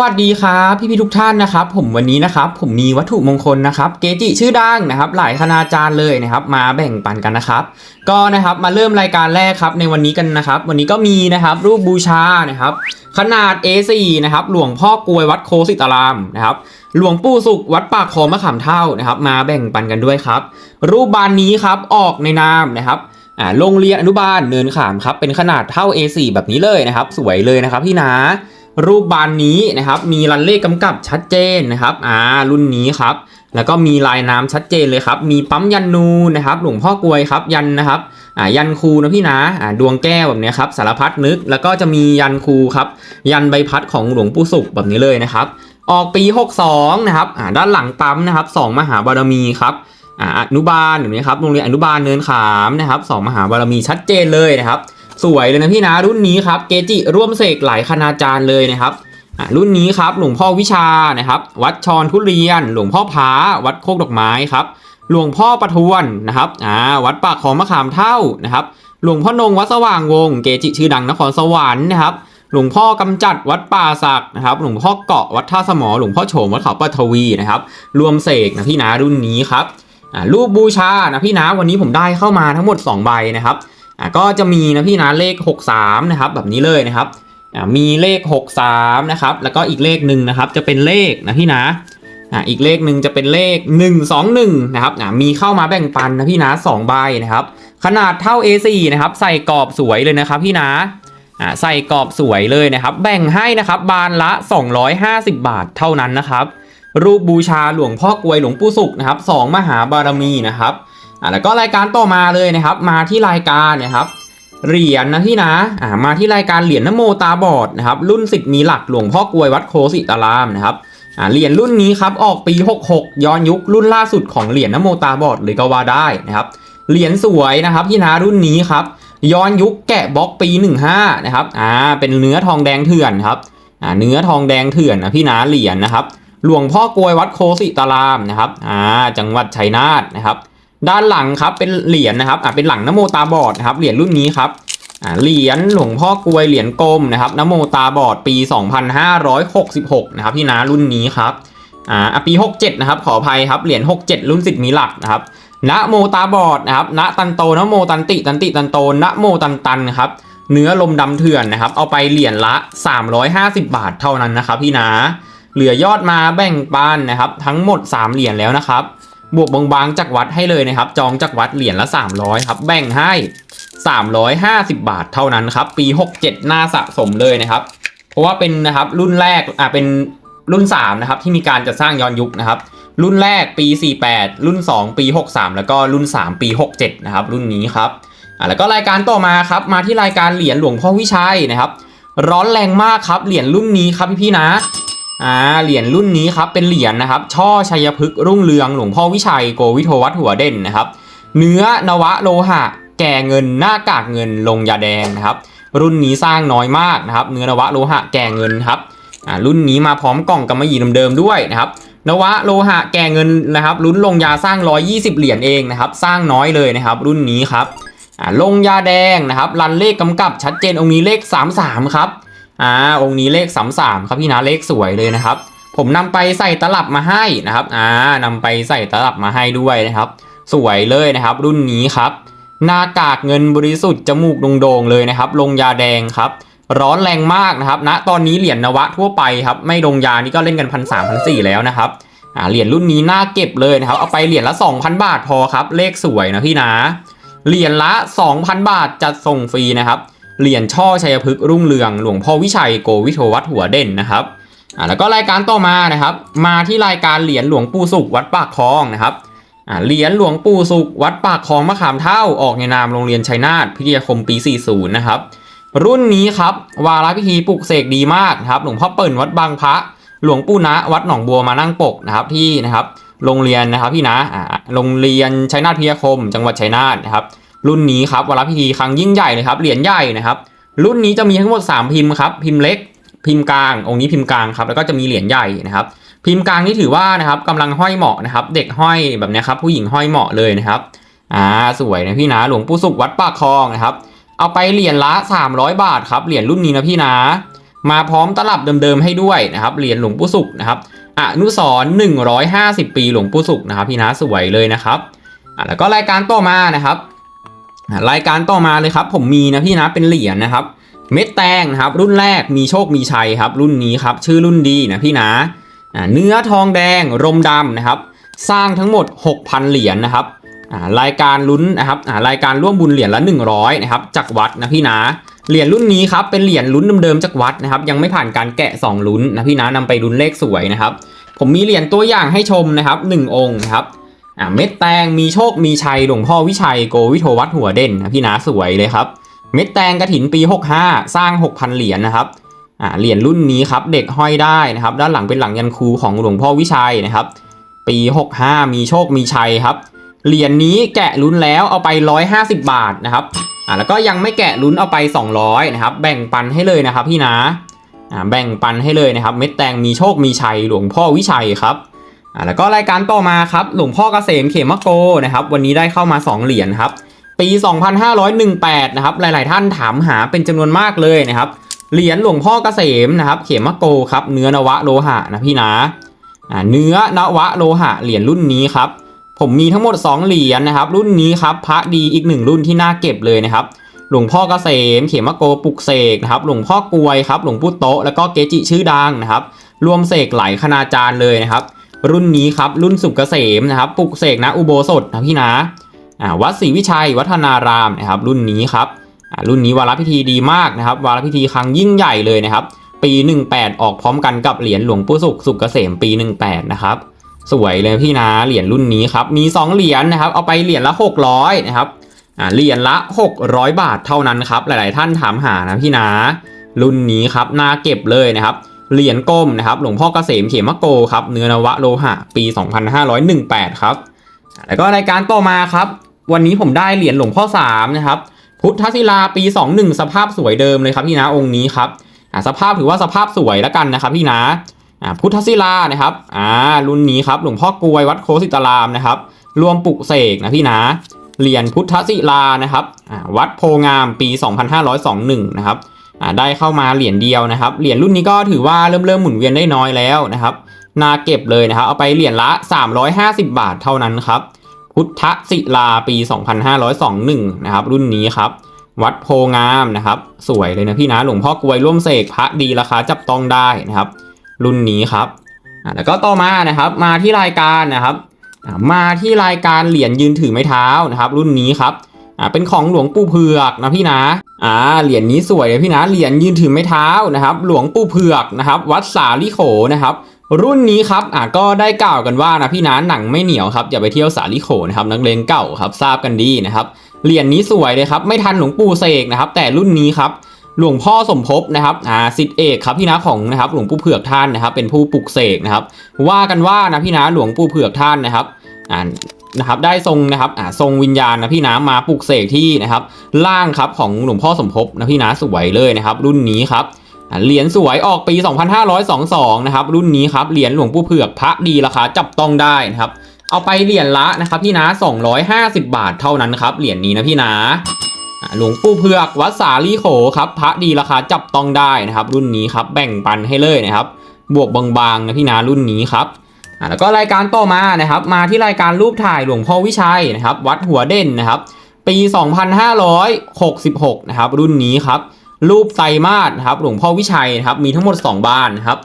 วัสดีครับพี่พี่ทุกท่านนะครับ ผมวันนี้นะครับผมมีวัตถุมงคลนะครับ เกจิชื่อดังนะครับ หลายคณาจารย์เลยนะครับ มาแบ่งปันกันนะครับ ก็นะครับมาเริ่มรายการแรกครับในวันนี้กันนะครับ วันนี้ก็มีนะครับรูปบูชานะครับ ขนาด A4 นะครับ หลวงพ่อกลวยวัดโคสิตารามนะครับ หลวงปู่สุขวัดปากคลองมะขามเท่านะครับ มาแบ่งปันกันด้วยครับ รูปบานนี้ครับออกในนามนะครับอ่าโรงเรียนอนุบาลเนินขามครับเป็นขนาดเท่า A4 แบบนี้เลยนะครับ สวยเลยนะครับพี่นา รูปบานนี้นะครับมีรันเลขกำกับชัดเจนนะครับอ่ารุ่นนี้ครับแล้วก็มีลายน้ำชัดเจนเลยครับ มีปั๊มยันนูนะครับ หลวงพ่อกวยครับ ยันนะครับอ่ายันครูนะพี่นะอ่าดวงแก้วแบบนี้ครับสารพัดนึก แล้วก็จะมียันครูครับ ยันใบพัดของหลวงปู่สุขแบบนี้เลยนะครับ ออกปี 62 นะครับอ่าด้านหลังปั๊มนะครับสองมหาบารมีครับอ่าอนุบาลอย่างนี้ครับโรงเรียนอนุบาลเนินขามนะครับสองมหาบารมีชัดเจนเลยนะครับ สวยเลยนะพี่นะรุ่นนี้ครับเกจิร่วมเสกหลายคณาจารย์เลยนะครับอะรุ่นนี้ครับหลวงพ่อวิชานะครับวัดชรทุเรียน หลวงพ่อผาวัดโคกดอกไม้ครับหลวงพ่อประทวนนะครับอ่าวัดปากของมะขามเท่านะครับหลวงพ่อนงวัดสว่างวงศเกจิชื่อดังนครสวรรค์นะครับหลวงพ่อกำจัดวัดป่าศักนะครับ หลวงพ่อเกาะวัดท่าสมอ หลวงพ่อโฉมวัดเขาปัทวีนะครับ รวมเสกนะพี่นะรุ่นนี้ครับอ่ารูปบูชานะพี่นะวันนี้ผมได้เข้ามาทั้งหมด 2 ใบนะครับ อะก็จะมีนะพี่นะเลข 63นะครับแบบนี้เลยนะครับอะมีเลข 63นะครับแล้วก็อีกเลขหนึ่งนะครับจะเป็นเลขนะพี่นะอะอีกเลขหนึ่งจะเป็นเลข 121นะครับอะมีเข้ามาแบ่งปันนะพี่นะ2ใบนะครับขนาดเท่า A4 นะครับใส่กรอบสวยเลยนะครับพี่นะอะใส่กรอบสวยเลยนะครับ แบ่งให้นะครับบานละ 250 บาทเท่านั้นนะครับ รูปบูชาหลวงพ่อกวยหลวงปู่สุขนะครับสองมหาบารมีนะครับ อ่าแล้วก็รายการต่อมาเลยนะครับ มาที่รายการนะครับเหรียญนะพี่นะอ่ามาที่รายการเหรียญนโมตาบอดนะครับรุ่นสิทธิ์มีหลักหลวงพ่อกลวยวัดโคสิตารามนะครับอ่าเหรียญรุ่นนี้ครับออกปี 66 ย้อนยุครุ่นล่าสุดของเหรียญนโมตาบอดเลยก็ว่าได้นะครับเหรียญสวยนะครับพี่นะรุ่นนี้ครับย้อนยุคแกะบล็อกปี 15นะครับอ่าเป็นเนื้อทองแดงเถื่อนครับอ่าเนื้อทองแดงเถื่อนนะพี่นะเหรียญนะครับหลวงพ่อกลวยวัดโคสิตารามนะครับอ่าจังหวัดชัยนาทนะครับ ด้านหลังครับเป็นเหรียญนะครับอ่าเป็นหลังนโมตาบอดนะครับเหรียญรุ่นนี้ครับอ่าเหรียญหลวงพ่อกลวยเหรียญกลมนะครับนโมตาบอดปี 2566นะครับพี่นารุ่นนี้ครับอ่าปี 67นะครับขออภัยครับเหรียญ67 รุ่นสิทธิ์มีหลักนะครับนโมตาบอดนะครับนตันโตนโมตันติตันติตันโตนโมตันตันครับเนื้อลมดำเถื่อนนะครับ เอาไปเหรียญละ 350 บาทเท่านั้นนะครับพี่นาเหลือยอดมาแบ่งปันนะครับ ทั้งหมด 3 เหรียญแล้วนะครับ บวกบางๆจากวัดให้เลยนะครับ จองจากวัดเหรียญละ 300ครับแบ่งให้ 350 บาทเท่านั้นครับ ปี 67น่าสะสมเลยนะครับ เพราะว่าเป็นนะครับรุ่นแรกอ่าเป็นรุ่น3นะครับที่มีการจัดสร้างย้อนยุคนะครับ รุ่นแรกปี 48 รุ่น 2 ปี 63 แล้วก็รุ่น 3 ปี 67 นะครับ รุ่นนี้ครับอ่าแล้วก็รายการต่อมาครับมาที่รายการเหรียญหลวงพ่อวิชัยนะครับ ร้อนแรงมากครับเหรียญรุ่นนี้ครับพี่ๆนะ อ่าเหรียญรุ่นนี้ครับเป็นเหรียญนะครับ ช่อชัยพฤกษ์รุ่งเรืองหลวงพ่อวิชัยโกวิโทวัฒหัวเด่นนะครับ เนื้อนวะโลหะ แก่เงินหน้ากากเงินลงยาแดงนะครับ รุ่นนี้สร้างน้อยมากนะครับ เนื้อนวะโลหะแก่เงินครับอ่ารุ่นนี้มาพร้อมกล่องกำมะหยี่เดิมๆด้วยนะครับนวะโลหะแก่เงินนะครับรุ่นลงยาสร้าง 120 เหรียญเองนะครับ สร้างน้อยเลยนะครับ รุ่นนี้ครับอ่าลงยาแดงนะครับรันเลขกำกับชัดเจนองค์นี้เลข 33 ครับ อ่าองค์นี้เลขสามสามครับพี่นะเลขสวยเลยนะครับ ผมนำไปใส่ตลับมาให้นะครับอ่านำไปใส่ตลับมาให้ด้วยนะครับ สวยเลยนะครับ รุ่นนี้ครับ หน้ากากเงินบริสุทธิ์จมูกโด่งๆเลยนะครับ ลงยาแดงครับร้อนแรงมากนะครับณตอนนี้เหรียญนวะทั่วไปครับ ไม่ลงยานี่ก็เล่นกันพันสามพันสี่แล้วนะครับอ่าเหรียญรุ่นนี้น่าเก็บเลยนะครับ เอาไปเหรียญละ 2,000 บาทพอครับ เลขสวยนะพี่นะ เหรียญละ 2,000 บาทจัดส่งฟรีนะครับ เหรียญช่อชัยพฤกษ์รุ่งเรืองหลวงพ่อวิชัยโกวิโทวัฒน์หัวเด่นนะครับอ่าแล้วก็รายการต่อมานะครับ มาที่รายการเหรียญหลวงปู่สุขวัดปากคลองนะครับอ่าเหรียญหลวงปู่สุขวัดปากคลองมะขามเท่าออกในนามโรงเรียนชัยนาทพิทยาคมปี 40 นะครับ รุ่นนี้ครับวาระพิธีปลุกเสกดีมากนะครับ หลวงพ่อเปิ่นวัดบางพระ หลวงปู่ณวัดหนองบัวมานั่งปกนะครับที่นะครับโรงเรียนนะครับพี่นะโรงเรียนชัยนาทพิทยาคม จังหวัดชัยนาทนะครับ รุ่นนี้ครับวาระพิธีครั้งยิ่งใหญ่เลยครับเหรียญใหญ่นะครับ รุ่นนี้จะมีทั้งหมด 3 พิมพ์ครับพิมพ์เล็ก พิมพ์กลาง องค์นี้พิมพ์กลางครับแล้วก็จะมีเหรียญใหญ่นะครับ พิมพ์กลางนี่ถือว่านะครับกำลังห้อยเหมาะนะครับ เด็กห้อยแบบนี้ครับผู้หญิงห้อยเหมาะเลยนะครับอ่าสวยนะพี่นะหลวงปู่สุขวัดปากคลองนะครับ เอาไปเหรียญละ 300 บาทครับเหรียญรุ่นนี้นะพี่นะมาพร้อมตลับเดิมๆให้ด้วยนะครับเหรียญหลวงปู่สุขนะครับอนุสร150ปีหลวงปู่สุขนะครับพี่นะสวยเลยนะครับอะแล้วก็รายการต่อมานะครับอะ รายการต่อมาเลยครับ ผมมีนะพี่นะเป็นเหรียญนะครับ เม็ดแตงนะครับ รุ่นแรกมีโชคมีชัยครับ รุ่นนี้ครับ ชื่อรุ่นดีนะพี่นะเนื้อทองแดงรมดำนะครับ สร้างทั้งหมด 6,000 เหรียญนะครับรายการลุ้นนะครับรายการร่วมบุญเหรียญละ 100นะครับจากวัดนะพี่นะเหรียญรุ่นนี้ครับเป็นเหรียญลุ้นเดิมๆจากวัดนะครับ ยังไม่ผ่านการแกะ 2 ลุ้นนะพี่นะนำไปลุ้นเลขสวยนะครับ ผมมีเหรียญตัวอย่างให้ชมนะครับ 1 องค์นะครับ อ่าเม็ดแตงมีโชคมีชัยหลวงพ่อวิชัยโกวิโทวัดหัวเด่นนะพี่นะสวยเลยครับ เม็ดแตงกระถินปี 65 สร้าง 6,000 เหรียญนะครับอ่าเหรียญรุ่นนี้ครับเด็กห้อยได้นะครับ ด้านหลังเป็นหลังยันครูของหลวงพ่อวิชัยนะครับ ปี 65 มีโชคมีชัยครับเหรียญนี้แกะลุ้นแล้วเอาไป 150 บาทนะครับอ่าแล้วก็ยังไม่แกะลุ้นเอาไป 200นะครับแบ่งปันให้เลยนะครับพี่นะอ่าแบ่งปันให้เลยนะครับ เม็ดแตงมีโชคมีชัยหลวงพ่อวิชัยครับ แล้วก็รายการต่อมาครับหลวงพ่อเกษมเขมโกนะครับวันนี้ได้เข้ามา 2 เหรียญครับปี 2518นะครับหลาย ๆ ท่านถามหาเป็นจำนวนมากเลยนะครับเหรียญหลวงพ่อเกษมนะครับเขมโกครับเนื้อนวะโลหะนะพี่นะอ่าเนื้อนวะโลหะเหรียญรุ่นนี้ครับผมมีทั้งหมด 2 เหรียญนะครับรุ่นนี้ครับพระดีอีกหนึ่งรุ่นที่น่าเก็บเลยนะครับหลวงพ่อเกษม เขมโกปุกเสกนะครับหลวงพ่อกวยครับหลวงปู่โตะแล้วก็เกจิชื่อดังนะครับรวมเสกหลายคณาจารย์เลยนะครับ รุ่นนี้ครับรุ่นสุกเกษมนะครับปลุกเสกนะอุโบสถนะพี่นะอ่าวัดศรีวิชัยวัฒนารามนะครับรุ่นนี้ครับรุ่นนี้วาระพิธีดีมากนะครับ วาระพิธีครั้งยิ่งใหญ่เลยนะครับ ปี 18 ออกพร้อมกันกับเหรียญหลวงปู่สุขสุกเกษมปี 18 นะครับ สวยเลยพี่นะเหรียญรุ่นนี้ครับมี 2 เหรียญนะครับ เอาไปเหรียญละ 600นะครับเหรียญละ 600 บาทเท่านั้นครับ หลาย ๆ ท่านถามหานะพี่นะรุ่นนี้ครับน่าเก็บเลยนะครับ เหรียญก้มนะครับหลวงพ่อเกษมเขมโกครับเนื้อนวะโลหะปี 2518 ครับ แล้วก็รายการต่อมาครับ วันนี้ผมได้เหรียญหลวงพ่อสามนะครับพุทธศิลาปี 21 สภาพสวยเดิมเลยครับพี่นะองค์นี้ครับสภาพถือว่าสภาพสวยแล้วกันนะครับพี่นะอ่าพุทธศิลานะครับอ่ารุ่นนี้ครับหลวงพ่อกลวยวัดโคสิตารามนะครับรวมปลุกเสกนะพี่นะเหรียญพุทธศิลานะครับวัดโพงามปี 2521 นะครับอ่า ได้เข้ามาเหรียญเดียวนะครับ เหรียญรุ่นนี้ก็ถือว่าเริ่มเริ่มหมุนเวียนได้น้อยแล้วนะครับ นาเก็บเลยนะครับ เอาไปเหรียญละ 350 บาทเท่านั้นครับ พุทธศิลาปี 2521 นะครับ รุ่นนี้ครับ วัดโพงามนะครับ สวยเลยนะพี่นะหลวงพ่อกลวยร่วมเสกพระดีราคาจับต้องได้นะครับ รุ่นนี้ครับแล้วก็ต่อมานะครับมาที่รายการนะครับ มาที่รายการเหรียญยืนถือไม้เท้านะครับ รุ่นนี้ครับ อ่าเป็นของหลวงปู่เผือกนะพี่นะอ่าเหรียญนี้สวยเลยพี่นะเหรียญยืนถือไม้เท้านะครับ หลวงปู่เผือกนะครับ วัดสาลิโขนะครับรุ่นนี้ครับอ่าก็ได้กล่าวกันว่านะพี่นะหนังไม่เหนียวครับอย่าไปเที่ยวสาลิโขนะครับนักเลงเก่าครับทราบกันดีนะครับเหรียญนี้สวยเลยครับไม่ทันหลวงปู่เสกนะครับ แต่รุ่นนี้ครับหลวงพ่อสมภพนะครับอ่าสิทธิเอกครับพี่นะของนะครับหลวงปู่เผือกท่านนะครับ เป็นผู้ปลุกเสกนะครับ ว่ากันว่านะพี่นะหลวงปู่เผือกท่านนะครับอ่า นะครับได้ทรงนะครับอ่าทรงวิญญาณนะพี่นะมาปลุกเสกที่นะครับล่างครับของหลวงพ่อสมภพนะพี่นะสวยเลยนะครับ รุ่นนี้ครับเหรียญสวยออกปี 2522 นะครับ รุ่นนี้ครับเหรียญหลวงปู่เผือกพระดีราคาจับต้องได้นะครับ เอาไปเหรียญละนะครับพี่นะ 250 บาทเท่านั้นครับเหรียญนี้นะพี่นะอ่าหลวงปู่เผือกวัดสาลีโขครับพระดีราคาจับต้องได้นะครับ รุ่นนี้ครับแบ่งปันให้เลยนะครับ บวกบางๆนะพี่นะรุ่นนี้ครับ แล้วก็รายการต่อมานะครับ มาที่รายการรูปถ่ายหลวงพ่อวิชัยนะครับ วัดหัวเด่นนะครับ ปี 2566 นะครับ รุ่นนี้ครับ รูปไตรมาสนะครับ หลวงพ่อวิชัยนะครับ มีทั้งหมด 2 บานนะครับ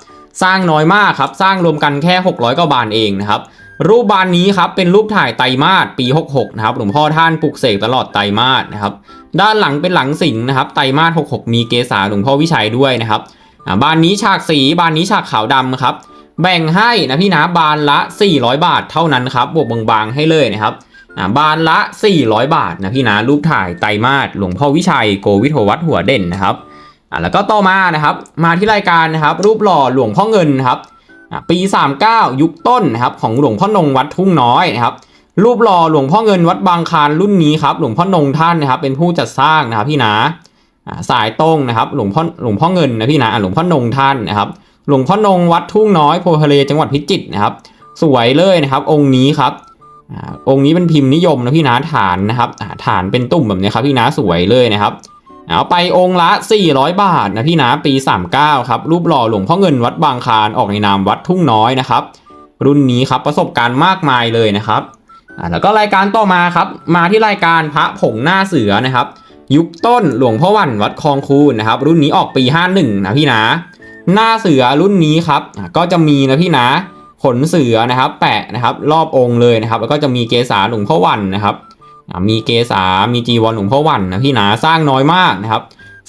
สร้างน้อยมากครับ สร้างรวมกันแค่ 600กว่าบานเองนะครับ รูปบานนี้ครับ เป็นรูปถ่ายไตรมาสปี 66 นะครับ หลวงพ่อท่านปลุกเสกตลอดไตรมาสนะครับ ด้านหลังเป็นหลังสิงนะครับ ไตรมาส66 มีเกษาหลวงพ่อวิชัยด้วยนะครับอ่าบานนี้ฉากสี บานนี้ฉากขาวดำครับ แบ่งให้นะพี่นะบานละ 400 บาทเท่านั้นครับบวกบางๆให้เลยนะครับบานละ 400 บาทนะพี่นะรูปถ่ายไตรมาสหลวงพ่อวิชัยโกวิทโทวัดหัวเด่นนะครับแล้วก็ต่อมานะครับมาที่รายการนะครับรูปหล่อหลวงพ่อเงินครับปี 39 ยุคต้นนะครับของหลวงพ่อนงวัดทุ่งน้อยนะครับรูปหล่อหลวงพ่อเงินวัดบางคานรุ่นนี้ครับหลวงพ่อนงท่านนะครับเป็นผู้จัดสร้างนะครับพี่นะอ่าสายตรงนะครับหลวงพ่อหลวงพ่อเงินนะพี่นะอ่าหลวงพ่อนงท่านนะครับ หลวงพ่อนงวัดทุ่งน้อยโพทะเลจังหวัดพิจิตรนะครับ สวยเลยนะครับ องค์นี้ครับอองค์นี้เป็นพิมพ์นิยมนะพี่นะฐานนะครับอ่าฐานเป็นตุ่มแบบนี้ครับพี่นะสวยเลยนะครับเอาไปองค์ละ 400 บาทนะพี่นะปี 39 ครับ รูปหล่อหลวงพ่อเงินวัดบางคานออกในนามวัดทุ่งน้อยนะครับ รุ่นนี้ครับประสบการณ์มากมายเลยนะครับแล้วก็รายการต่อมาครับ มาที่รายการพระผงหน้าเสือนะครับ ยุคต้นหลวงพ่อวันวัดคลองคูนนะครับ รุ่นนี้ออกปี 51 นะพี่นะ หน้าเสือรุ่นนี้ครับก็จะมีนะพี่นะขนเสือนะครับ แปะนะครับรอบองค์เลยนะครับ แล้วก็จะมีเกษาหลวงพ่อวันนะครับมีเกษามีจีวรหลวงพ่อวันนะพี่นะสร้างน้อยมากนะครับ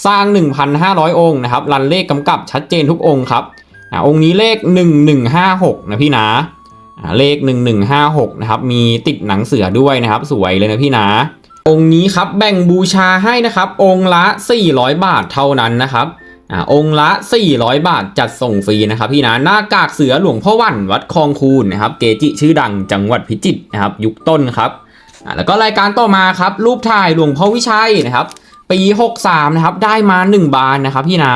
สร้าง 1,500 องค์นะครับรันเลขกำกับชัดเจนทุกองค์ครับอองค์นี้เลข 1156 นะพี่นะอ่าเลข 1156 นะครับ มีติดหนังเสือด้วยนะครับ สวยเลยนะพี่นะ องค์นี้ครับแบ่งบูชาให้นะครับ องค์ละ 400 บาทเท่านั้นนะครับ อ่าองค์ละ 400 บาทจัดส่งฟรีนะครับพี่นะหน้ากากเสือหลวงพ่อวันวัดคลองคูนนะครับเกจิชื่อดังจังหวัดพิจิตรนะครับ ยุคต้นครับอ่าแล้วก็รายการต่อมาครับ รูปถ่ายหลวงพ่อวิชัยนะครับ ปี 63 นะครับ ได้มา 1 บานนะครับพี่นะ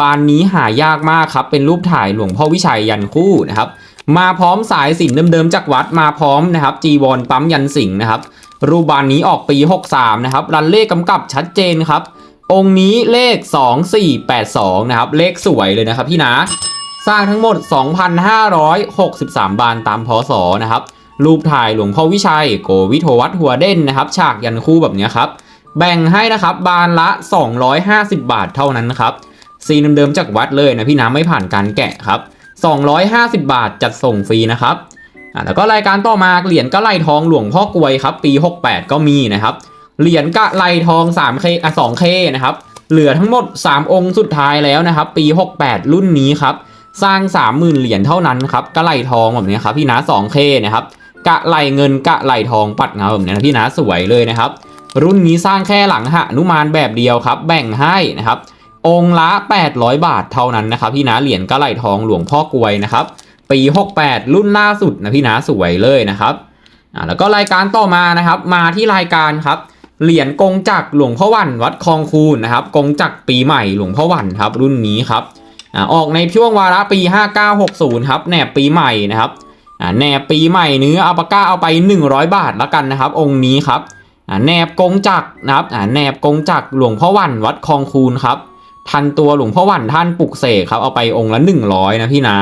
บานนี้หายากมากครับ เป็นรูปถ่ายหลวงพ่อวิชัยยันคู่นะครับ มาพร้อมสายสินเดิมๆจากวัดมาพร้อมนะครับจีวรปั๊มยันสิงนะครับ รูปบานนี้ออกปี 63 นะครับรันเลขกำกับชัดเจนครับ องค์นี้เลข 2482 นะครับ เลขสวยเลยนะครับพี่นะ สร้างทั้งหมด 2,563 บานตามพศนะครับ รูปถ่ายหลวงพ่อวิชัย โกวิโทวัฒน์หัวเด่นนะครับ ฉากยันคู่แบบนี้ครับ แบ่งให้นะครับบานละ 250 บาทเท่านั้นนะครับซีนเดิมๆจากวัดเลยนะพี่น้ำไม่ผ่านการแกะครับ 250 บาทจัดส่งฟรีนะครับอะแล้วก็รายการต่อมาเหรียญกะไหลทองหลวงพ่อกวยครับ ปี 68 ก็มีนะครับ เหรียญกะไหลทอง 3K อะ 2K นะครับ เหลือทั้งหมด 3 องค์สุดท้ายแล้วนะครับ ปี 68 รุ่นนี้ครับ สร้าง 30,000 เหรียญเท่านั้นครับ กะไหลทองแบบนี้ครับพี่นะ 2K นะครับ กะไหลเงินกะไหลทองปัดเงาแบบนี้นะพี่นะสวยเลยนะครับ รุ่นนี้สร้างแค่หลังหนุมานแบบเดียวครับ แบ่งให้นะครับ องละ 800 บาทเท่านั้นนะครับ พี่นะเหรียญกะไหลทองหลวงพ่อกวยนะครับ ปี 68 รุ่นล่าสุดนะพี่นะสวยเลยนะครับ อ่าแล้วก็รายการต่อมานะครับ มาที่รายการครับ เหรียญกงจักรหลวงพ่อวันวัดคลองคูนนะครับกงจักรปีใหม่หลวงพ่อวันครับรุ่นนี้ครับออกในช่วงวาระปี 5960ครับแหนบปีใหม่นะครับแหนบปีใหม่เนื้ออัปก้าเอาไป 100 บาทแล้วกันนะครับ องค์นี้ครับอ่าแนบกงจักรนะครับอ่าแนบกงจักรหลวงพ่อวันวัดคลองคูนครับทันตัวหลวงพ่อวันท่านปลุกเสกครับเอาไปองค์ละ 100 นะพี่นะ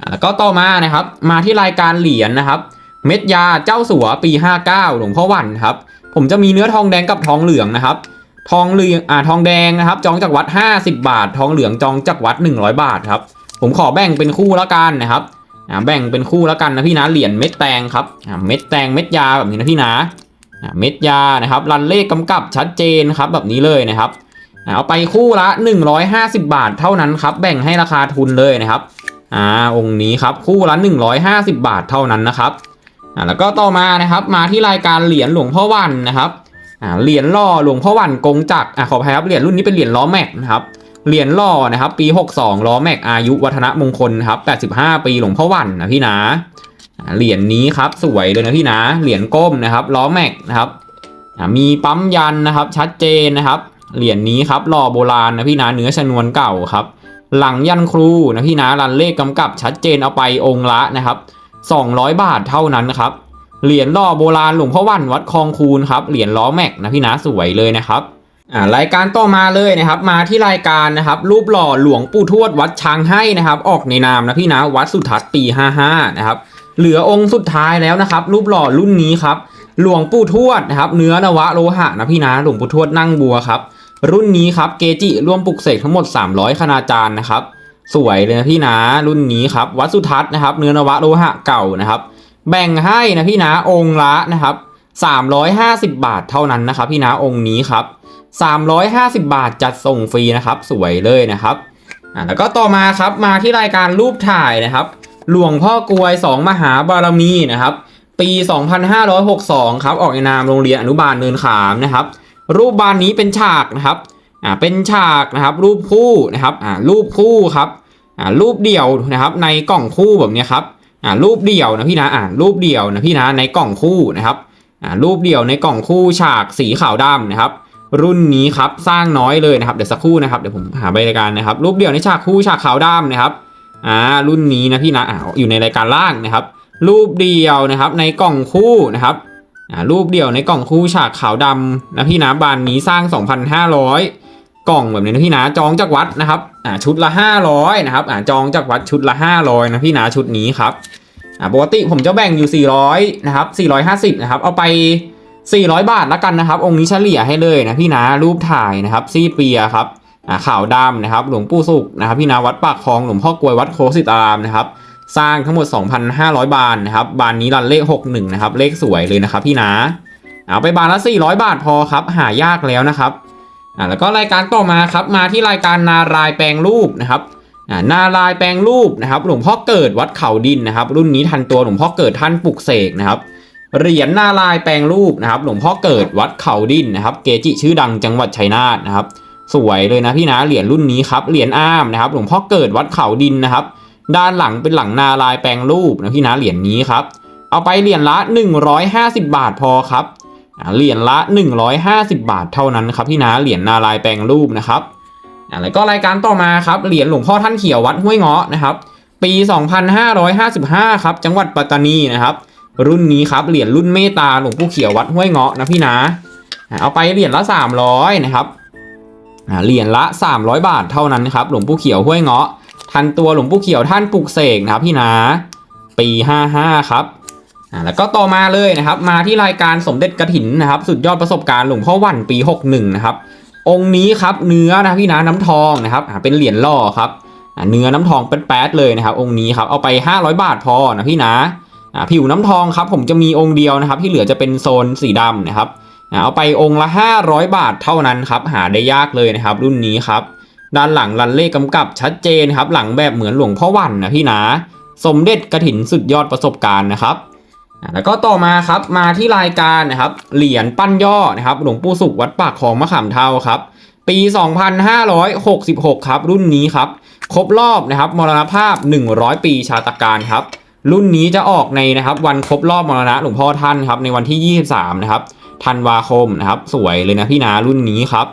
อ่าแล้วก็ต่อมานะครับมาที่รายการเหรียญนะครับ เม็ดยาเจ้าสัวปี 59 หลวงพ่อวันครับ ผมจะมีเนื้อทองแดงกับทองเหลืองนะครับ ทองเหลืองอ่าทองแดงนะครับ จองจากวัด 50 บาท ทองเหลืองจองจากวัด 100 บาทครับ ผมขอแบ่งเป็นคู่ละกันนะครับอ่าแบ่งเป็นคู่ละกันนะพี่นะเหรียญเม็ดแตงครับอ่าเม็ดแตงเม็ดยาแบบนี้นะพี่นะอะเม็ดยานะครับรันเลขกำกับชัดเจนครับแบบนี้เลยนะครับอะเอาไปคู่ละ 150 บาทเท่านั้นครับแบ่งให้ราคาทุนเลยนะครับอ่าองค์นี้ครับคู่ละ 150 บาทเท่านั้นนะครับ อ่าแล้วก็ต่อมานะครับมาที่รายการเหรียญหลวงพ่อวันนะครับอ่าเหรียญล่อหลวงพ่อวันกงจักรอะขออภัยครับเหรียญรุ่นนี้เป็นเหรียญล้อแม็กนะครับเหรียญล่อนะครับปี 62ล้อแม็กอายุวัฒนมงคลครับ85 ปีหลวงพ่อวันนะพี่นะอ่าเหรียญนี้ครับสวยเลยนะพี่นะเหรียญก้มนะครับล้อแม็กนะครับมีปั๊มยันนะครับชัดเจนนะครับ เหรียญนี้ครับหล่อโบราณนะพี่นะเนื้อชนวนเก่าครับ หลังยันครูนะพี่นะรันเลขกำกับชัดเจนเอาไปองค์ละนะครับ 200 บาทเท่านั้นครับ เหรียญล่อโบราณหลวงพ่อวันวัดคลองคูนครับ เหรียญล้อแม็กนะพี่นะสวยเลยนะครับอ่ารายการต่อมาเลยนะครับ มาที่รายการนะครับ รูปหล่อหลวงปู่ทวดวัดช้างให้นะครับ ออกในนามนะพี่นะวัดสุทัศน์ปี 55 นะครับ เหลือองค์สุดท้ายแล้วนะครับ รูปหล่อรุ่นนี้ครับ หลวงปู่ทวดนะครับ เนื้อนวะโลหะนะพี่นะหลวงปู่ทวดนั่งบัวครับ รุ่นนี้ครับเกจิร่วมปลุกเสกทั้งหมด 300 คณาจารย์นะครับ สวยเลยนะพี่นะรุ่นนี้ครับวัดสุทัศน์นะครับ เนื้อนวะโลหะเก่านะครับ แบ่งให้นะพี่นะองค์ละนะครับ350 บาทเท่านั้นนะครับ พี่นะองค์นี้ครับ350 บาทจัดส่งฟรีนะครับ สวยเลยนะครับอ่าแล้วก็ต่อมาครับมาที่รายการรูปถ่ายนะครับ หลวงพ่อกวย 2 มหาบารมีนะครับ ปี 2562 ครับออกในนามโรงเรียนอนุบาลเนินขามนะครับ รูปบานนี้เป็นฉากนะครับ อ่าเป็นฉากนะครับรูปคู่นะครับอ่ารูปคู่ครับอ่ารูปเดี่ยวนะครับในกล่องคู่แบบนี้ครับอ่ารูปเดี่ยวนะพี่นะอ่ารูปเดี่ยวนะพี่นะในกล่องคู่นะครับอ่ารูปเดี่ยวในกล่องคู่ฉากสีขาวดำนะครับ รุ่นนี้ครับสร้างน้อยเลยนะครับเดี๋ยวสักครู่นะครับเดี๋ยวผมหาใบรายการนะครับ รูปเดี่ยวในฉากคู่ฉากขาวดำนะครับอ่ารุ่นนี้นะพี่นะอ่าอยู่ในรายการล่างนะครับ รูปเดียวนะครับในกล่องคู่นะครับอ่ารูปเดี่ยวในกล่องคู่ฉากขาวดำนะพี่นะบานนี้สร้าง 2,500 กล่องแบบนี้นะพี่นะจองจากวัดนะครับอ่าชุดละ 500นะครับอ่าจองจากวัดชุดละ 500นะพี่นะชุดนี้ครับอ่าปกติผมจะแบ่งอยู่ 400นะครับ450นะครับเอาไป 400 บาทล้วกันนะครับ องค์นี้เฉลี่ยให้เลยนะพี่นะรูปถ่ายนะครับซี่เปียครับอ่าขาวดำนะครับ หลวงปู่สุขนะครับพี่นะวัดปากคลองหลวงพ่อกลวยวัดโคสิตารามนะครับสร้างทั้งหมด 2,500 บาทนะครับบานนี้รันเลข 61นะครับเลขสวยเลยนะครับพี่นะเอาไปบานละ 400 บาทพอครับหายากแล้วนะครับ อ่าแล้วก็รายการต่อมาครับมาที่รายการนารายแปลงรูปนะครับอ่านารายแปลงรูปนะครับหลวงพ่อเกิดวัดเขาดินนะครับ รุ่นนี้ทันตัวหลวงพ่อเกิดท่านปลุกเสกนะครับเหรียญนารายแปลงรูปนะครับ หลวงพ่อเกิดวัดเขาดินนะครับ เกจิชื่อดังจังหวัดชัยนาทนะครับ สวยเลยนะพี่นะเหรียญรุ่นนี้ครับเหรียญอ้ามนะครับ หลวงพ่อเกิดวัดเขาดินนะครับ ด้านหลังเป็นหลังนาลายแปลงรูปนะพี่นะเหรียญนี้ครับเอาไปเหรียญละ 150 บาทพอครับ เหรียญละ 150 บาทเท่านั้นครับพี่นะเหรียญนาลายแปลงรูปนะครับอ่าแล้วก็รายการต่อมาครับเหรียญหลวงพ่อท่านเขียววัดห้วยเงาะนะครับปี 2555 ครับ จังหวัดปัตตานีนะครับ รุ่นนี้ครับเหรียญรุ่นเมตตาหลวงปู่เขียววัดห้วยเงาะนะพี่นะอ่าเอาไปเหรียญละ 300นะครับเหรียญละ 300 บาทเท่านั้นครับหลวงปู่เขียวห้วยเงาะทันตัวหลวงปู่เขียวท่านปลุกเสกนะครับพี่นะปี 55 ครับ อ่าแล้วก็ต่อมาเลยนะครับมาที่รายการสมเด็จกระถินนะครับ สุดยอดประสบการณ์หลวงพ่อวันปี 61 นะครับ องค์นี้ครับเนื้อนะพี่นะน้ำทองนะครับอ่าเป็นเหรียญล่อครับอ่าเนื้อน้ำทองเป็นแป๊ดเลยนะครับ องค์นี้ครับเอาไป 500 บาทพอนะพี่นะอ่าผิวน้ำทองครับผมจะมีองค์เดียวนะครับ ที่เหลือจะเป็นโซนสีดำนะครับอ่าเอาไปองค์ละ 500 บาทเท่านั้นครับหาได้ยากเลยนะครับ รุ่นนี้ครับด้านหลังรันเลขกำกับชัดเจนครับ หลังแบบเหมือนหลวงพ่อวันนะพี่นะ สมเด็จกระถินสุดยอดประสบการณ์นะครับ แล้วก็ต่อมาครับมาที่รายการนะครับเหรียญปั้นย่อนะครับหลวงปู่สุขวัดปากของมะขามเทาครับ ปี 2566 ครับ รุ่นนี้ครับ ครบรอบนะครับมรณภาพ 100 ปีชาตการครับ รุ่นนี้จะออกในนะครับวันครบรอบมรณะหลวงพ่อท่านครับในวันที่ 23 นะครับธันวาคมนะครับ สวยเลยนะพี่นารุ่นนี้ครับ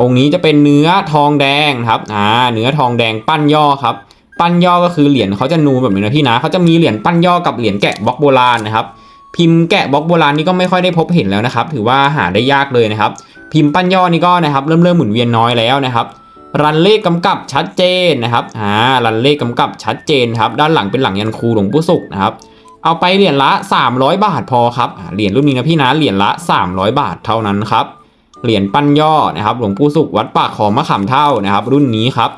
องค์นี้จะเป็นเนื้อทองแดงครับอ่าเนื้อทองแดงปั้นย่อครับ ปั้นย่อก็คือเหรียญเขาจะนูแบบนี้นะพี่นะเขาจะมีเหรียญปั้นย่อกับเหรียญแกะบล็อกโบราณนะครับพิมพ์แกะบล็อกโบราณนี่ก็ไม่ค่อยได้พบเห็นแล้วนะครับ ถือว่าหาได้ยากเลยนะครับ พิมพ์ปั้นย่อนี่ก็นะครับเริ่มเริ่มหมุนเวียนน้อยแล้วนะครับรันเลขกำกับชัดเจนนะครับอ่ารันเลขกำกับชัดเจนครับด้านหลังเป็นหลังยันครูหลวงปู่ศุกร์นะครับเอาไปเหรียญละ 300 บาทพอครับเหรียญรุ่นนี้นะพี่นะเหรียญละ 300 บาทเท่านั้นครับเหรียญปั้นย่อนะครับหลวงปู่สุขวัดปากของมะขามเท่านะครับ รุ่นนี้ครับ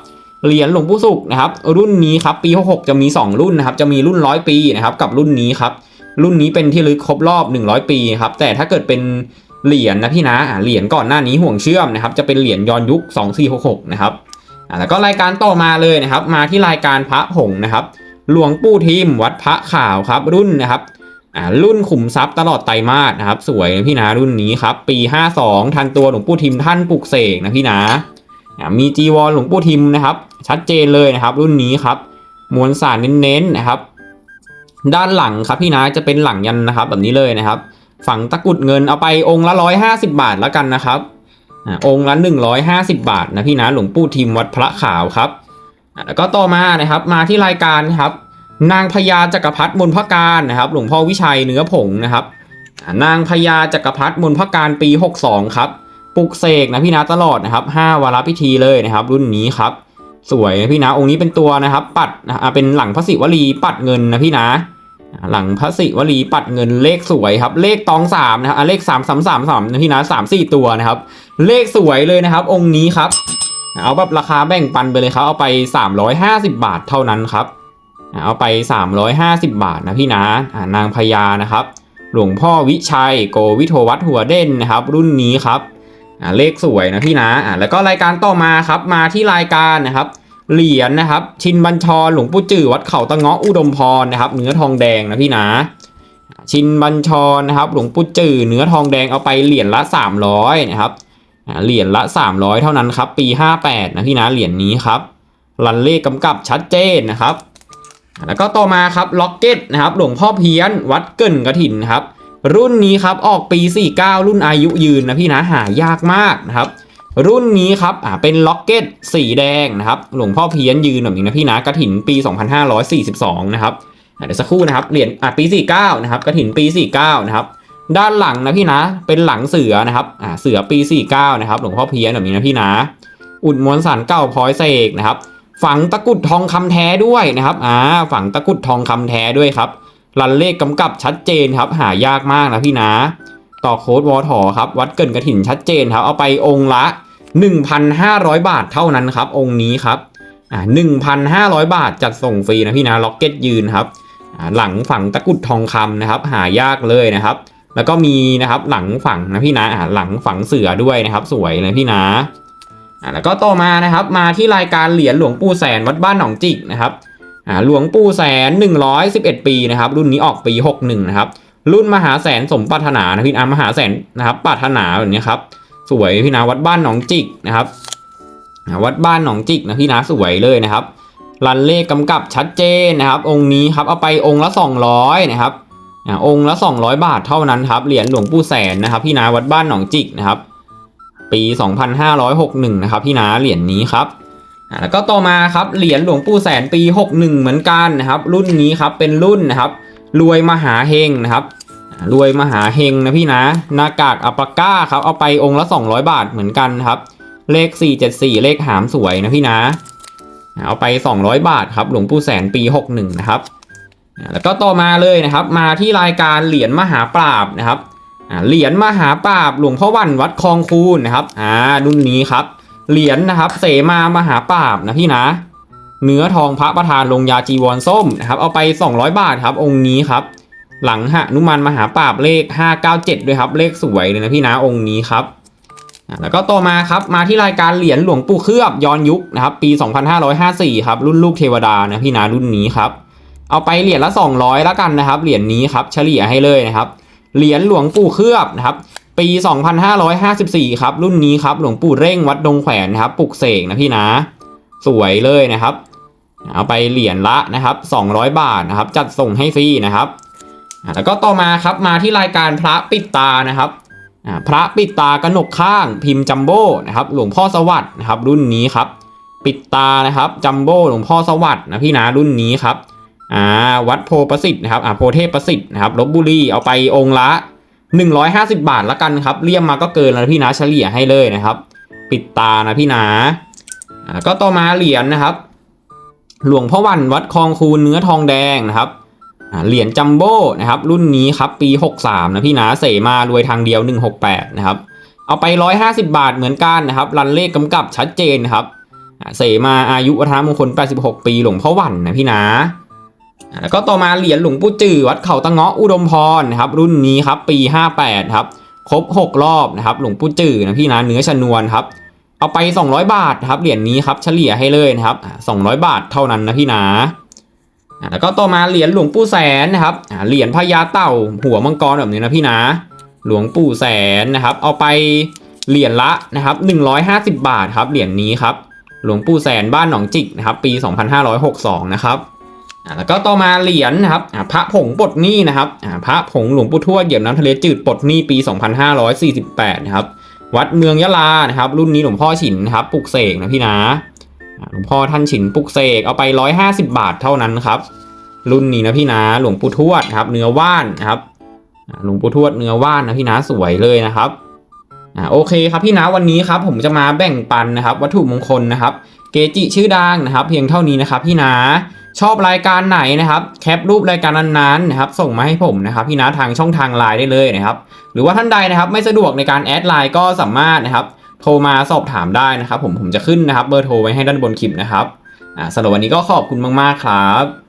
เหรียญหลวงปู่สุขนะครับรุ่นนี้ครับปี66จะมี 2 รุ่นนะครับจะมีรุ่นร้อยปีนะครับกับรุ่นนี้ครับรุ่นนี้เป็นที่ระลึกครบรอบ 100 ปีครับแต่ถ้าเกิดเป็นเหรียญนะพี่นะอ่าเหรียญก่อนหน้านี้ห่วงเชื่อมนะครับจะเป็นเหรียญย้อนยุค 2466นะครับอ่าแล้วก็รายการต่อมาเลยนะครับมาที่รายการพระผงนะครับหลวงปู่ทิมวัดพระข่าวครับรุ่นนะครับอ่ารุ่นขุมทรัพย์ตลอดไตรมาสนะครับสวยนะพี่นะรุ่นนี้ครับปี 52 ทันตัวหลวงปู่ทิมท่านปลุกเสกนะพี่นะ อ่ามีจีวรหลวงปู่ทิมนะครับ ชัดเจนเลยนะครับ รุ่นนี้ครับมวลสารเน้นๆนะครับ ด้านหลังครับพี่นะจะเป็นหลังยันนะครับ แบบนี้เลยนะครับ ฝังตะกุดเงินเอาไปองค์ละ150บาทแล้วกันนะครับอ่าองค์ละ150บาทนะพี่นะหลวงปู่ทิมวัดพระขาวครับแล้วก็ต่อมานะครับมาที่รายการครับนางพญาจักรพรรดิมนพการนะครับ หลวงพ่อวิชัยเนื้อผงนะครับ นางพญาจักรพรรดิมนพการปี 62 ครับ ปลุกเสกนะพี่นะตลอดนะครับ5วาระพิธีเลยนะครับ รุ่นนี้ครับ สวยนะพี่นะองค์นี้เป็นตัวนะครับ ปัดนะอ่าเป็นหลังพระศิวลีปัดเงินนะพี่นะอ่าหลังพระศิวลีปัดเงินเลขสวยครับ เลขตองสามนะครับเลขสามสามสามสามนะพี่นะสามสี่ตัวนะครับ เลขสวยเลยนะครับ องค์นี้ครับ เอาแบบราคาแบ่งปันไปเลยครับ เอาไป 350 บาทเท่านั้นครับอ่าเอาไป 350 บาทนะพี่นะอ่านางพญานะครับ หลวงพ่อวิชัยโกวิโทวัฒน์หัวเด่นนะครับ รุ่นนี้ครับ อ่าเลขสวยนะพี่นะอ่าแล้วก็รายการต่อมาครับมาที่รายการนะครับเหรียญนะครับ ชินบัญชรหลวงปู่จือวัดเขาตะเงาะอุดมพรนะครับ เนื้อทองแดงนะพี่นะ ชินบัญชรนะครับ หลวงปู่จือเนื้อทองแดงเอาไปเหรียญละ 300นะครับเหรียญละ 300 เท่านั้นครับ ปี 58 นะพี่นะเหรียญนี้ครับรันเลขกำกับชัดเจนนะครับ แล้วก็ต่อมาครับล็อกเก็ตนะครับ หลวงพ่อเพี้ยน วัดเกินกระถินครับ รุ่นนี้ครับออกปี 49 รุ่นอายุยืนนะพี่นะหายากมากนะครับ รุ่นนี้ครับอ่าเป็นล็อกเก็ตสีแดงนะครับ หลวงพ่อเพี้ยนยืนแบบนี้นะพี่นะกระถินปี 2542 นะครับอ่าเดี๋ยวสักครู่นะครับเหรียญอ่าปี 49 นะครับกระถินปี 49 นะครับ ด้านหลังนะพี่นะ เป็นหลังเสือนะครับอ่าเสือปี 49 นะครับ หลวงพ่อเพี้ยนแบบนี้นะพี่นะ อุดมวลสารเก่าพลอยเสกนะครับ ฝังตะกุดทองคำแท้ด้วยนะครับอ่าฝังตะกุดทองคำแท้ด้วยครับ รันเลขกำกับชัดเจนครับ หายากมากนะพี่นะ ต่อโค้ดวอถอครับ วัดเกินกระถิ่นชัดเจนครับ เอาไปองค์ละ 1,500 บาทเท่านั้นครับ องค์นี้ครับอ่า1,500 บาทจัดส่งฟรีนะพี่นะล็อกเก็ตยืนครับอ่าหลังฝังตะกุดทองคำนะครับ หายากเลยนะครับ แล้วก็มีนะครับหลังฝังนะพี่นะอ่าหลังฝังเสือด้วยนะครับ สวยเลยพี่นะอ่าแล้วก็ต่อมานะครับ มาที่รายการเหรียญหลวงปู่แสนวัดบ้านหนองจิกนะครับ อ่าหลวงปู่แสน111ปีนะครับ รุ่นนี้ออกปี61นะครับ รุ่นมหาแสนสมปรารถนานะพี่นะมหาแสนนะครับปรารถนาแบบนี้ครับ สวยพี่นะวัดบ้านหนองจิกนะครับวัดบ้านหนองจิกนะพี่นะสวยเลยนะครับรันเลขกำกับชัดเจนนะครับ องค์นี้ครับเอาไปองค์ละ 200นะครับอ่าองค์ละ 200 บาทเท่านั้นครับเหรียญหลวงปู่แสนนะครับ พี่นาวัดบ้านหนองจิกนะครับ ปี 2561 นะครับ พี่นาเหรียญนี้ครับ แล้วก็ต่อมาครับเหรียญหลวงปู่แสนปี 61 เหมือนกันนะครับ รุ่นนี้ครับเป็นรุ่นนะครับ รวยมหาเฮงนะครับ รวยมหาเฮงนะพี่นะหน้ากากอัปปาก้าครับเอาไปองค์ละ 200 บาทเหมือนกันครับ เลข 474 เลขหามสวยนะพี่นะเอาไป 200 บาทครับหลวงปู่แสนปี 61 นะครับแล้วก็ต่อมาเลยนะครับ มาที่รายการเหรียญมหาปราบนะครับเหรียญมหาปราบหลวงพ่อวันวัดคลองคูนนะครับอ่ารุ่นนี้ครับ เหรียญนะครับ เสมามหาปราบนะพี่นะ เนื้อทองพระประธานลงยาจีวรส้มนะครับ เอาไป 200 บาทครับ องค์นี้ครับ หลังหนุมานมหาปราบเลข 597 ด้วยครับ เลขสวยเลยนะพี่นะองค์นี้ครับแล้วก็ต่อมาครับมาที่รายการเหรียญหลวงปู่เคลือบย้อนยุคนะครับปี 2554 ครับ รุ่นลูกเทวดานะพี่นะรุ่นนี้ครับเอาไปเหรียญละ 200 แล้วกันนะครับเหรียญนี้ครับเฉลี่ยให้เลยนะครับเหรียญหลวงปู่เคลือบนะครับ ปี 2554 ครับ รุ่นนี้ครับหลวงปู่เร่งวัดดงแขวนนะครับปลุกเสกนะพี่นะ สวยเลยนะครับ เอาไปเหรียญละนะครับ 200 บาทนะครับ จัดส่งให้ฟรีนะครับแล้วก็ต่อมาครับมาที่รายการพระปิดตานะครับพระปิดตากระหนกข้างพิมพ์จัมโบ้นะครับ หลวงพ่อสวัสด์นะครับ รุ่นนี้ครับ ปิดตานะครับจัมโบ้หลวงพ่อสวัสด์นะพี่นะรุ่นนี้ครับอ่าวัดโพประสิทธิ์นะครับอ่าโพเทพประสิทธิ์นะครับลบบุรีเอาไปองค์ละ 150 บาทละกันครับเลี่ยมมาก็เกินแล้วพี่นะเฉลี่ยให้เลยนะครับ ปิดตานะพี่นะอ่าก็ต่อมาเหรียญนะครับ หลวงพ่อวันวัดคลองคูนเนื้อทองแดงนะครับเหรียญจัมโบ้นะครับรุ่นนี้ครับปี 63 นะพี่นะเสมารวยทางเดียว 168 นะครับ เอาไป 150 บาทเหมือนกันนะครับ รันเลขกำกับชัดเจนครับเสมาอายุวัฒนมงคล 86 ปีหลวงพ่อวันนะพี่นะอ่า แล้วก็ต่อมาเหรียญหลวงปู่จือวัดเขาตะเงาะอุดมพรนะครับรุ่นนี้ครับปี 58ครับครบ 6 รอบนะครับหลวงปู่จือนะพี่นะเนื้อชนวนครับเอาไป 200 บาทครับเหรียญนี้ครับเฉลี่ยให้เลยนะครับอ่า200 บาทเท่านั้นนะพี่นะอ่าแล้วก็ต่อมาเหรียญหลวงปู่แสนนะครับเหรียญพญาเต่าหัวมังกรแบบนี้นะพี่นะ หลวงปู่แสนนะครับ เอาไปเหรียญละนะครับ 150 บาทครับเหรียญนี้ครับหลวงปู่แสนบ้านหนองจิกนะครับปี 2562 นะครับ แล้วก็ต่อมาเหรียญนะครับพระผงปลดหนี้นะครับพระผงหลวงปู่ทวดเหยียบน้ำทะเลจืดปลดหนี้ปี 2548 นะครับ วัดเมืองยะลานะครับ รุ่นนี้หลวงพ่อฉินนะครับปลุกเสกนะพี่นะอ่าหลวงพ่อท่านฉินปลุกเสกเอาไป 150 บาทเท่านั้นครับ รุ่นนี้นะพี่นะหลวงปู่ทวดครับ เนื้อว่านนะครับหลวงปู่ทวดเนื้อว่านนะพี่นะสวยเลยนะครับอ่าโอเคครับพี่นะวันนี้ครับผมจะมาแบ่งปันนะครับ วัตถุมงคลนะครับ เกจิชื่อดังนะครับ เพียงเท่านี้นะครับพี่นะ ชอบรายการไหนนะครับแคปรูปรายการนั้นๆนะครับส่งมาให้ผมนะครับพี่นะทางช่องทางไลน์ได้เลยนะครับหรือว่าท่านใดนะครับไม่สะดวกในการแอดไลน์ก็สามารถนะครับโทรมาสอบถามได้นะครับ ผมผมจะขึ้นนะครับเบอร์โทรไว้ให้ด้านบนคลิปนะครับอ่าสำหรับวันนี้ก็ขอบคุณมากๆครับ